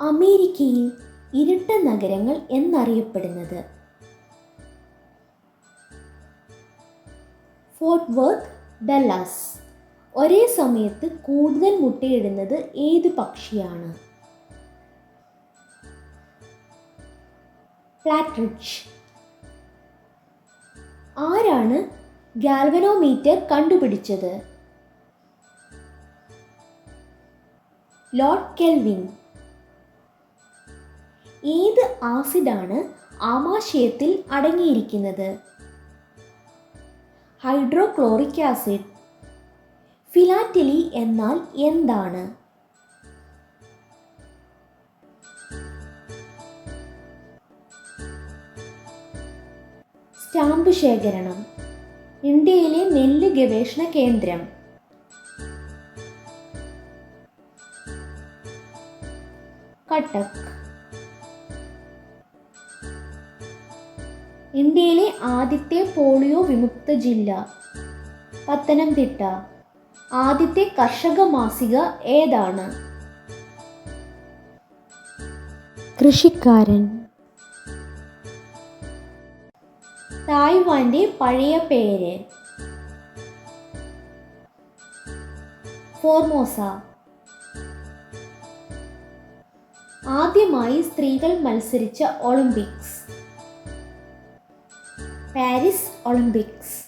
അമേരിക്കയിൽ ഇരുട്ട നഗരങ്ങൾ എന്നറിയപ്പെടുന്നത്. ഫോർട്ട് വർത്ത് ഡല്ലാസ് ഒരേ സമയത്ത് കൂടുതൽ മുട്ടയിടുന്നത് ഏത് പക്ഷിയാണ്? പ്ലാറ്റ്രിഡ്ജ് ആരാണ് ഗാൽവനോമീറ്റർ കണ്ടുപിടിച്ചത്? ലോർഡ് കെൽവിൻ ഏത് ആസിഡാണ് ആമാശയത്തിൽ അടങ്ങിയിരിക്കുന്നത്? Hydrochloric acid. ഫിലാറ്റലി എന്നാൽ എന്താണ്? സ്റ്റാമ്പ് ശേഖരണം. ഇന്ത്യയിലെ നെല്ല് ഗവേഷണ കേന്ദ്രം. കട്ടക്. ഇന്ത്യയിലെ ആദ്യത്തെ പോളിയോ വിമുക്ത ജില്ല. പത്തനംതിട്ട. ആദ്യത്തെ കർഷക മാസിക ഏതാണ്? കൃഷിക്കാരൻ. തായ്വാന്റെ പഴയ പേര്. ഫോർമോസ. ആദ്യമായി സ്ത്രീകൾ മത്സരിച്ച ഒളിമ്പിക്സ്. Paris Olympics.